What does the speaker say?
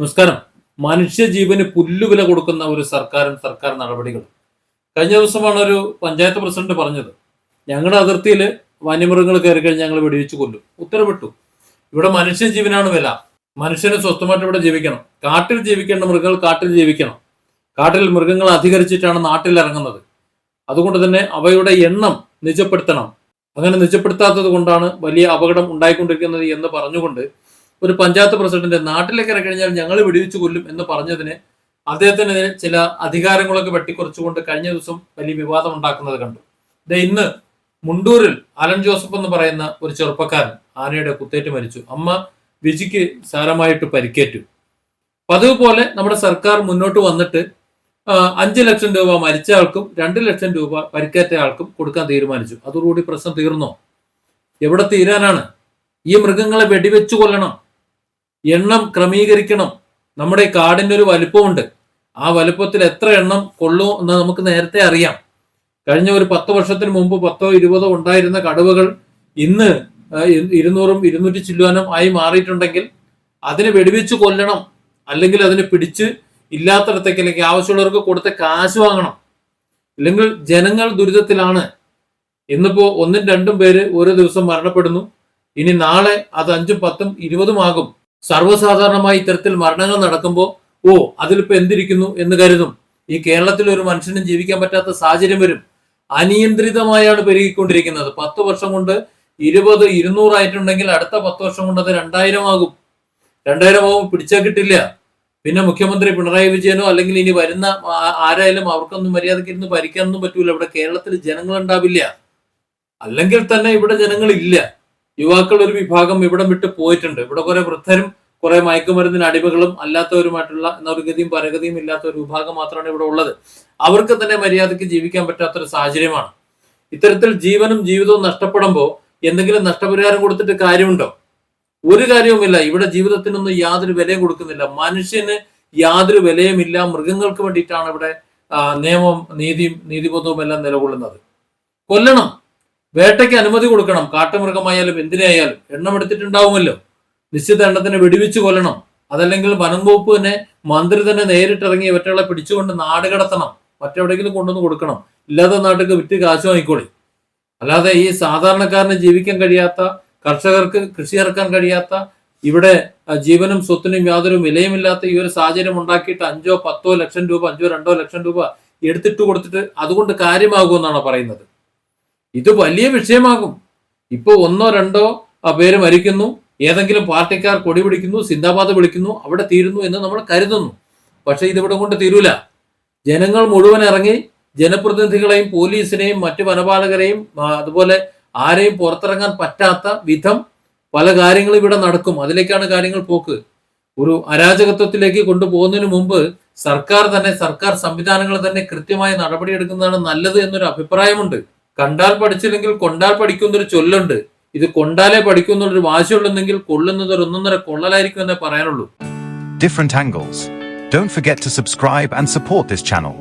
നമസ്കാരം. മനുഷ്യജീവന് പുല്ലുവില കൊടുക്കുന്ന ഒരു സർക്കാരും സർക്കാർ നടപടികളും. കഴിഞ്ഞ ദിവസമാണ് ഒരു പഞ്ചായത്ത് പ്രസിഡന്റ് പറഞ്ഞത് ഞങ്ങളുടെ അതിർത്തിയിൽ വന്യമൃഗങ്ങൾ കയറി കഴിഞ്ഞാൽ ഞങ്ങൾ വെടിവെച്ച് കൊല്ലും. ഉത്തരവിട്ടു. ഇവിടെ മനുഷ്യജീവനാണ് വില. മനുഷ്യന് സ്വസ്ഥമായിട്ട് ഇവിടെ ജീവിക്കണം. കാട്ടിൽ ജീവിക്കേണ്ട മൃഗങ്ങൾ കാട്ടിൽ ജീവിക്കണം. കാട്ടിൽ മൃഗങ്ങൾ അധികരിച്ചിട്ടാണ് നാട്ടിൽ ഇറങ്ങുന്നത്. അതുകൊണ്ട് തന്നെ അവയുടെ എണ്ണം നിജപ്പെടുത്തണം. അങ്ങനെ നിജപ്പെടുത്താത്തത് കൊണ്ടാണ് വലിയ അപകടം ഉണ്ടായിക്കൊണ്ടിരിക്കുന്നത് എന്ന് പറഞ്ഞുകൊണ്ട് ഒരു പഞ്ചായത്ത് പ്രസിഡന്റ് നാട്ടിലേക്ക് ഇറങ്ങിക്കഴിഞ്ഞാൽ ഞങ്ങൾ വെടിവെച്ച് കൊല്ലും എന്ന് പറഞ്ഞതിന് അദ്ദേഹത്തിനെതിരെ ചില അധികാരങ്ങളൊക്കെ വെട്ടിക്കുറച്ചുകൊണ്ട് കഴിഞ്ഞ ദിവസം വലിയ വിവാദം ഉണ്ടാക്കുന്നത് കണ്ടു. ഇന്ന് മുണ്ടൂരിൽ അലൻ ജോസഫ് എന്ന് പറയുന്ന ഒരു ചെറുപ്പക്കാരൻ ആനയുടെ കുത്തേറ്റ് മരിച്ചു. അമ്മ വിജിക്ക് സാരമായിട്ട് പരിക്കേറ്റു. പതിവ് പോലെ നമ്മുടെ സർക്കാർ മുന്നോട്ട് വന്നിട്ട് അഞ്ച് ലക്ഷം രൂപ മരിച്ച ആൾക്കും രണ്ട് ലക്ഷം രൂപ പരിക്കേറ്റ ആൾക്കും കൊടുക്കാൻ തീരുമാനിച്ചു. അതോടുകൂടി പ്രശ്നം തീർന്നോ? എവിടെ തീരാനാണ്? ഈ മൃഗങ്ങളെ വെടിവെച്ചു കൊല്ലണം. എണ്ണം ക്രമീകരിക്കണം. നമ്മുടെ ഈ കാടിന്റെ ഒരു വലിപ്പമുണ്ട്. ആ വലുപ്പത്തിൽ എത്ര എണ്ണം കൊള്ളൂ എന്ന് നമുക്ക് നേരത്തെ അറിയാം. കഴിഞ്ഞ ഒരു പത്ത് വർഷത്തിന് മുമ്പ് പത്തോ ഇരുപതോ ഉണ്ടായിരുന്ന കടുവകൾ ഇന്ന് ഇരുന്നൂറും ഇരുന്നൂറ്റി ചില്ലുവാനും ആയി മാറിയിട്ടുണ്ടെങ്കിൽ അതിനെ വെടിവെച്ച് കൊല്ലണം. അല്ലെങ്കിൽ അതിനെ പിടിച്ച് ഇല്ലാത്തടത്തേക്ക് അല്ലെങ്കിൽ ആവശ്യമുള്ളവർക്ക് കൊടുത്ത് കാശ് വാങ്ങണം. അല്ലെങ്കിൽ ജനങ്ങൾ ദുരിതത്തിലാണ്. ഇന്നിപ്പോ ഒന്നും രണ്ടും പേര് ഓരോ ദിവസം മരണപ്പെടുന്നു. ഇനി നാളെ അത് അഞ്ചും പത്തും ഇരുപതും ആകും. സർവസാധാരണമായി ഇത്തരത്തിൽ മരണങ്ങൾ നടക്കുമ്പോൾ ഓ അതിലിപ്പോ എന്തിരിക്കുന്നു എന്ന് കരുതും. ഈ കേരളത്തിൽ ഒരു മനുഷ്യനും ജീവിക്കാൻ പറ്റാത്ത സാഹചര്യം വരും. അനിയന്ത്രിതമായാണ് പെരുകിക്കൊണ്ടിരിക്കുന്നത്. പത്ത് വർഷം കൊണ്ട് ഇരുപത് ഇരുന്നൂറായിട്ടുണ്ടെങ്കിൽ അടുത്ത പത്ത് വർഷം കൊണ്ട് അത് രണ്ടായിരം ആകും. രണ്ടായിരം ആകും പിടിച്ചാൽ കിട്ടില്ല. പിന്നെ മുഖ്യമന്ത്രി പിണറായി വിജയനോ അല്ലെങ്കിൽ ഇനി വരുന്ന ആരായാലും അവർക്കൊന്നും മര്യാദയ്ക്ക് ഇരുന്ന് ഭരിക്കാനൊന്നും പറ്റൂല. ഇവിടെ കേരളത്തിൽ ജനങ്ങൾ ഉണ്ടാവില്ല അല്ലെങ്കിൽ തന്നെ ഇവിടെ ജനങ്ങളില്ല. യുവാക്കൾ ഒരു വിഭാഗം ഇവിടം വിട്ട് പോയിട്ടുണ്ട്. ഇവിടെ കുറെ വൃദ്ധരും കുറെ മയക്കുമരുന്നിന് അടിമകളും അല്ലാത്തവരുമായിട്ടുള്ള എന്ന ഗതിയും പരഗതിയും ഇല്ലാത്ത ഒരു വിഭാഗം മാത്രമാണ് ഇവിടെ ഉള്ളത്. അവർക്ക് തന്നെ മര്യാദയ്ക്ക് ജീവിക്കാൻ പറ്റാത്ത ഒരു സാഹചര്യമാണ്. ഇത്തരത്തിൽ ജീവനും ജീവിതവും നഷ്ടപ്പെടുമ്പോൾ എന്തെങ്കിലും നഷ്ടപരിഹാരം കൊടുത്തിട്ട് കാര്യമുണ്ടോ? ഒരു കാര്യവുമില്ല. ഇവിടെ ജീവിതത്തിനൊന്നും യാതൊരു വിലയും കൊടുക്കുന്നില്ല. മനുഷ്യന് യാതൊരു വിലയുമില്ല. മൃഗങ്ങൾക്ക് വേണ്ടിയിട്ടാണ് ഇവിടെ നിയമവും നീതിയും നീതിബോധവും എല്ലാം നിലകൊള്ളുന്നത്. കൊല്ലണം. വേട്ടയ്ക്ക് അനുമതി കൊടുക്കണം. കാട്ടുമൃഗമായാലും എന്തിനായാലും എണ്ണമെടുത്തിട്ടുണ്ടാവുമല്ലോ നിശ്ചിത എണ്ണത്തിന് വെടിവെച്ച് കൊല്ലണം. അതല്ലെങ്കിൽ വനം വകുപ്പ് തന്നെ മന്ത്രി തന്നെ നേരിട്ടിറങ്ങി ഇവറ്റകളെ പിടിച്ചുകൊണ്ട് നാട് കടത്തണം. മറ്റെവിടെയെങ്കിലും കൊണ്ടുവന്ന് കൊടുക്കണം. ഇല്ലാതെ നാട്ടിൽ വിറ്റ് കാശ് വാങ്ങിക്കോളി. അല്ലാതെ ഈ സാധാരണക്കാരന് ജീവിക്കാൻ കഴിയാത്ത കർഷകർക്ക് കൃഷി ഇറക്കാൻ കഴിയാത്ത ഇവിടെ ജീവനും സ്വത്തിനും യാതൊരു വിലയുമില്ലാത്ത ഈ ഒരു സാഹചര്യം ഉണ്ടാക്കിയിട്ട് അഞ്ചോ പത്തോ ലക്ഷം രൂപ അഞ്ചോ രണ്ടോ ലക്ഷം രൂപ എടുത്തിട്ട് കൊടുത്തിട്ട് അതുകൊണ്ട് കാര്യമാകുമെന്നാണ് പറയുന്നത്. ഇത് വലിയ വിഷയമാകും. ഇപ്പൊ ഒന്നോ രണ്ടോ പേര് മരിക്കുന്നു. ഏതെങ്കിലും പാർട്ടിക്കാർ കൊടി പിടിക്കുന്നു സിന്ദാബാദ് വിളിക്കുന്നു അവിടെ തീരുന്നു എന്ന് നമ്മൾ കരുതുന്നു. പക്ഷെ ഇതിവിടെ കൊണ്ട് തീരൂല. ജനങ്ങൾ മുഴുവൻ ഇറങ്ങി ജനപ്രതിനിധികളെയും പോലീസിനെയും മറ്റു വനപാലകരെയും അതുപോലെ ആരെയും പുറത്തിറങ്ങാൻ പറ്റാത്ത വിധം പല കാര്യങ്ങളും ഇവിടെ നടക്കും. അതിലേക്കാണ് കാര്യങ്ങൾ പോക്ക്. ഒരു അരാജകത്വത്തിലേക്ക് കൊണ്ടുപോകുന്നതിന് മുമ്പ് സർക്കാർ തന്നെ സർക്കാർ സംവിധാനങ്ങൾ തന്നെ കൃത്യമായ നടപടിയെടുക്കുന്നതാണ് നല്ലത് എന്നൊരു അഭിപ്രായമുണ്ട്. കണ്ടാൽ പഠിച്ചില്ലെങ്കിൽ കൊണ്ടാൽ പഠിക്കുന്നൊരു ചൊല്ലുണ്ട്. ഇത് കൊണ്ടാലേ പഠിക്കൂ എന്നുള്ളൊരു വാശിയുള്ളെങ്കിൽ കൊള്ളുന്നത് ഒരു ഒന്നൊന്നര കൊള്ളലായിരിക്കും എന്നേ പറയാനുള്ളൂ. Different angles don't forget to subscribe and support this channel.